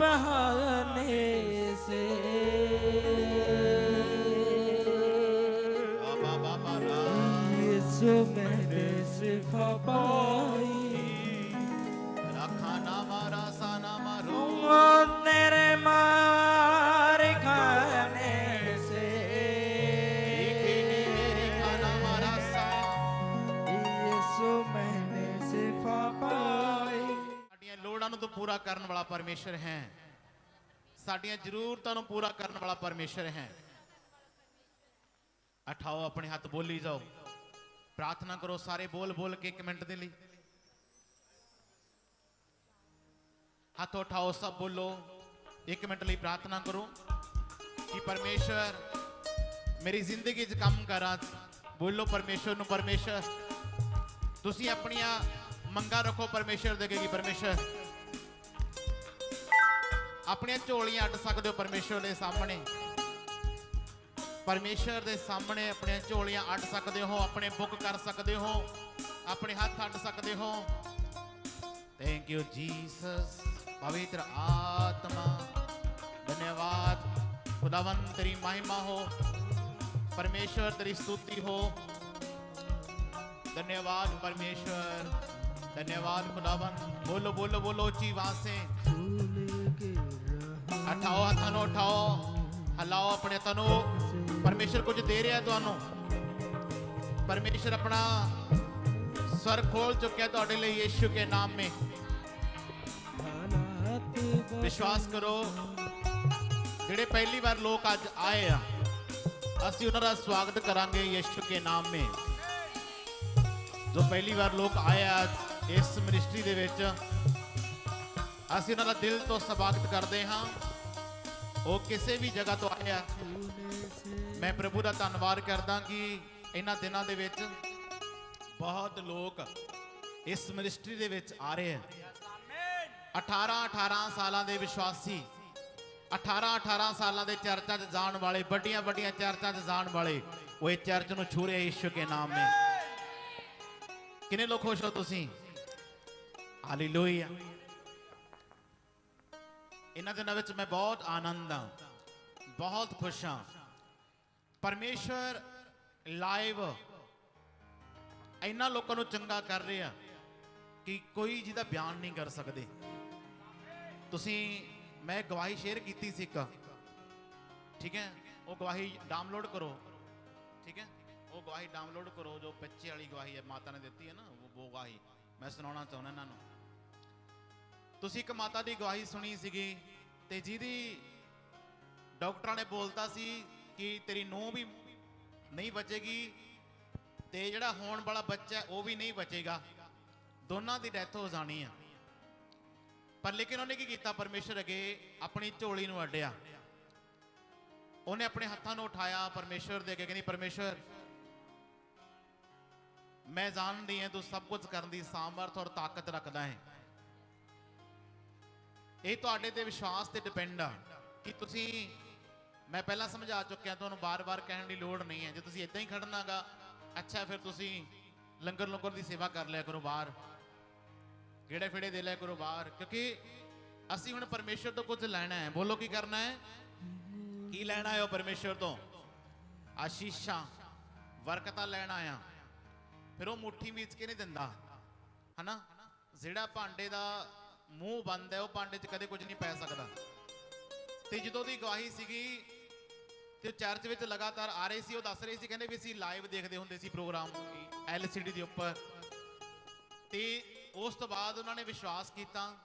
बहाने से जो मैंने सिखा पाई ਨੂੰ ਤਾਂ ਪੂਰਾ ਕਰਨ ਵਾਲਾ ਪਰਮੇਸ਼ਰ ਹੈ। ਸਾਡੀਆਂ ਜ਼ਰੂਰਤਾਂ ਨੂੰ ਪੂਰਾ ਕਰਨ ਵਾਲਾ ਪਰਮੇਸ਼ਰ ਹੈ। ਉਠਾਓ, ਆਪਣੇ ਹੱਥ ਬੋਲੀ ਜਾਓ। ਪ੍ਰਾਰਥਨਾ ਕਰੋ ਸਾਰੇ ਬੋਲ ਬੋਲ ਕੇ ਇੱਕ ਮਿੰਟ ਦੇ ਲਈ। ਹੱਥ ਉਠਾਓ, ਸਭ ਬੋਲੋ। ਇੱਕ ਮਿੰਟ ਲਈ ਪ੍ਰਾਰਥਨਾ ਕਰੋ ਕਿ ਪਰਮੇਸ਼ਰ ਮੇਰੀ ਜ਼ਿੰਦਗੀ 'ਚ ਕੰਮ ਕਰਾਂ ਬੋਲੋ ਪਰਮੇਸ਼ਰ ਨੂੰ, ਪਰਮੇਸ਼ਰ। ਤੁਸੀਂ ਆਪਣੀਆਂ ਮੰਗਾਂ ਰੱਖੋ ਪਰਮੇਸ਼ਰ ਦੇ ਅੱਗੇ ਕਿ ਪਰਮੇਸ਼ਰ ਆਪਣੀਆਂ ਝੋਲੀਆਂ ਅੱਡ ਸਕਦੇ ਹੋ ਪਰਮੇਸ਼ਰ ਦੇ ਸਾਹਮਣੇ। ਪਰਮੇਸ਼ਰ ਦੇ ਸਾਹਮਣੇ ਆਪਣੀਆਂ ਝੋਲੀਆਂ ਅੱਡ ਸਕਦੇ ਹੋ, ਆਪਣੇ ਬੁੱਕ ਕਰ ਸਕਦੇ ਹੋ, ਆਪਣੇ ਹੱਥ ਅੱਡ ਸਕਦੇ ਹੋ। ਥੈਂਕ ਯੂ ਜੀਸਸ ਪਵਿੱਤਰ ਆਤਮਾ, ਧੰਨਵਾਦ। ਖੁਦਾਵੰ ਤੇਰੀ ਮਹਿਮਾ ਹੋ। ਪਰਮੇਸ਼ਰ ਤੇਰੀ ਸਤੂਤੀ ਹੋ। ਧੰਨਵਾਦ ਪਰਮੇਸ਼ਰ ਧੰਨਵਾਦ ਖੁਦਾਵੰ ਬੋਲੋ ਬੋਲੋ ਬੋਲੋ ਚੀ ਵਾਸੇ ਉਠਾਓ ਹੱਥਾਂ ਨੂੰ ਉਠਾਓ ਹਲਾਓ ਆਪਣੇ ਹੱਥਾਂ ਪਰਮੇਸ਼ਰ ਕੁਝ ਦੇ ਰਿਹਾ ਤੁਹਾਨੂੰ। ਪਰਮੇਸ਼ਰ ਆਪਣਾ ਸਰ ਖੋਲ ਚੁੱਕਿਆ ਤੁਹਾਡੇ ਲਈ ਯੀਸ਼ੂ ਕੇ ਨਾਮ में ਵਿਸ਼ਵਾਸ ਕਰੋ, ਜਿਹੜੇ ਪਹਿਲੀ ਵਾਰ ਲੋਕ ਅੱਜ ਆਏ ਆ, ਅਸੀਂ ਉਹਨਾਂ ਦਾ ਸਵਾਗਤ ਕਰਾਂਗੇ ਯੀਸ਼ੂ ਕੇ ਨਾਮ में ਜੋ ਪਹਿਲੀ ਵਾਰ ਲੋਕ ਆਏ ਆ ਇਸ ਮਿਨਿਸਟਰੀ ਦੇ ਵਿੱਚ ਅਸੀਂ ਉਹਨਾਂ ਦਾ ਦਿਲ ਤੋਂ ਸਵਾਗਤ ਕਰਦੇ ਹਾਂ। ਉਹ ਕਿਸੇ ਵੀ ਜਗ੍ਹਾ ਤੋਂ ਆਏ ਆ। ਮੈਂ ਪ੍ਰਭੂ ਦਾ ਧੰਨਵਾਦ ਕਰਦਾ ਕਿ ਇਹਨਾਂ ਦਿਨਾਂ ਦੇ ਵਿੱਚ ਬਹੁਤ ਲੋਕ ਇਸ ਮਿਨਿਸਟਰੀ ਦੇ ਵਿੱਚ ਆ ਰਹੇ ਆ 18 18 ਸਾਲਾਂ ਦੇ ਵਿਸ਼ਵਾਸੀ 18 18 ਸਾਲਾਂ ਦੇ ਚਰਚਾਂ 'ਚ ਜਾਣ ਵਾਲੇ ਵੱਡੀਆਂ ਵੱਡੀਆਂ ਚਰਚਾਂ 'ਚ ਜਾਣ ਵਾਲੇ, ਉਹ ਇਹ ਚਰਚ ਨੂੰ ਛੂ ਰਹੇ ਯੀਸ਼ੂ ਕੇ ਨਾਮ ਨੇ ਕਿੰਨੇ ਲੋਕ ਖੁਸ਼ ਹੋ ਤੁਸੀਂ? ਹਾਲੇਲੂਇਆ ਇਹਨਾਂ ਦਿਨਾਂ ਵਿੱਚ ਮੈਂ ਬਹੁਤ ਆਨੰਦ ਹਾਂ, ਬਹੁਤ ਖੁਸ਼ ਹਾਂ। ਪਰਮੇਸ਼ਵਰ ਲਾਈਵ ਇਹਨਾਂ ਲੋਕਾਂ ਨੂੰ ਚੰਗਾ ਕਰ ਰਿਹਾ ਕਿ ਕੋਈ ਜਿਹਦਾ ਬਿਆਨ ਨਹੀਂ ਕਰ ਸਕਦੇ। ਤੁਸੀਂ, ਮੈਂ ਗਵਾਹੀ ਸ਼ੇਅਰ ਕੀਤੀ ਸੀ ਇੱਕ। ਠੀਕ ਹੈ? ਉਹ ਗਵਾਹੀ ਡਾਊਨਲੋਡ ਕਰੋ। ਠੀਕ ਹੈ? ਉਹ ਗਵਾਹੀ ਡਾਊਨਲੋਡ ਕਰੋ, ਜੋ ਬੱਚੇ ਵਾਲੀ ਗਵਾਹੀ ਹੈ, ਮਾਤਾ ਨੇ ਦਿੱਤੀ ਹੈ ਨਾ, ਉਹ ਉਹ ਗਵਾਹੀ। ਮੈਂ ਸੁਣਾਉਣਾ ਚਾਹੁੰਦਾ ਇਹਨਾਂ ਨੂੰ। ਤੁਸੀਂ ਇੱਕ ਮਾਤਾ ਦੀ ਗਵਾਹੀ ਸੁਣੀ ਸੀਗੀ ਤੇ ਜਿਹਦੀ ਡਾਕਟਰਾਂ ਨੇ ਬੋਲਤਾ ਸੀ ਕਿ ਤੇਰੀ ਨੂੰਹ ਵੀ ਨਹੀਂ ਬਚੇਗੀ ਤੇ ਜਿਹੜਾ ਹੋਣ ਵਾਲਾ ਬੱਚਾ ਉਹ ਵੀ ਨਹੀਂ ਬਚੇਗਾ। ਦੋਨਾਂ ਦੀ ਡੈਥ ਹੋ ਜਾਣੀ ਆ। ਪਰ ਲੇਕਿਨ ਉਹਨੇ ਕੀ ਕੀਤਾ? ਪਰਮੇਸ਼ਰ ਅੱਗੇ ਆਪਣੀ ਝੋਲੀ ਨੂੰ ਅੱਡਿਆ। ਉਹਨੇ ਆਪਣੇ ਹੱਥਾਂ ਨੂੰ ਉਠਾਇਆ। ਪਰਮੇਸ਼ਰ ਦੇ ਅੱਗੇ ਕਹਿੰਦੀ, ਪਰਮੇਸ਼ਰ, ਮੈਂ ਜਾਣਦੀ ਹਾਂ ਤੂੰ ਸਭ ਕੁਝ ਕਰਨ ਦੀ ਸਾਮਰਥ ਔਰ ਤਾਕਤ ਰੱਖਦਾ ਹੈ। ਇਹ ਤੁਹਾਡੇ ਤੇ ਵਿਸ਼ਵਾਸ ਤੇ ਡਿਪੈਂਡ ਆ ਕਿ ਤੁਸੀਂ, ਮੈਂ ਪਹਿਲਾਂ ਸਮਝਾ ਚੁੱਕਿਆ, ਤੁਹਾਨੂੰ ਬਾਰ-ਬਾਰ ਕਹਿਣ ਦੀ ਲੋੜ ਨਹੀਂ ਹੈ। ਜੇ ਤੁਸੀਂ ਇਦਾਂ ਹੀ ਖੜਨਾਗਾ, ਅੱਛਾ, ਫਿਰ ਤੁਸੀਂ ਲੰਗਰ ਲੰਗਰ ਦੀ ਸੇਵਾ ਕਰ ਲਿਆ ਕਰੋ ਬਾਹਰ। ਗੇੜੇ ਫੇੜੇ ਦੇ ਲਿਆ ਕਰੋ ਬਾਹਰ। ਕਿਉਂਕਿ ਅਸੀਂ ਹੁਣ ਪਰਮੇਸ਼ਰ ਤੋਂ ਕੁਝ ਲੈਣਾ ਹੈ। ਬੋਲੋ, ਕੀ ਕਰਨਾ ਹੈ? ਕੀ ਲੈਣਾ ਹੈ ਉਹ ਪਰਮੇਸ਼ਰ ਤੋਂ? ਆਸ਼ੀਸ਼ਾਂ। ਵਰਕਤਾਂ ਲੈਣਾ ਆ ਫਿਰ ਉਹ ਮੁੱਠੀ ਵਿੱਚ ਕੇ ਨਹੀਂ ਦਿੰਦਾ। ਹਨਾ? ਜਿਹੜਾ ਭਾਂਡੇ ਦਾ ਮੂੰਹ ਬੰਦ ਹੈ, ਉਹ ਭਾਂਡੇ 'ਚ ਕਦੇ ਕੁਝ ਨਹੀਂ ਪੈ ਸਕਦਾ। ਤੇ ਜਦੋਂ ਦੀ ਗਵਾਹੀ ਸੀਗੀ, ਤੇ ਚਰਚ ਵਿੱਚ ਲਗਾਤਾਰ ਆ ਰਹੇ ਸੀ, ਉਹ ਦੱਸ ਰਹੇ ਸੀ, ਕਹਿੰਦੇ ਵੀ ਅਸੀਂ ਲਾਈਵ ਦੇਖਦੇ ਹੁੰਦੇ ਸੀ ਪ੍ਰੋਗਰਾਮ ਐਲਸੀਡੀ ਦੇ ਉੱਪਰ। ਤੇ ਉਸ ਤੋਂ ਬਾਅਦ ਉਹਨਾਂ ਨੇ ਵਿਸ਼ਵਾਸ ਕੀਤਾ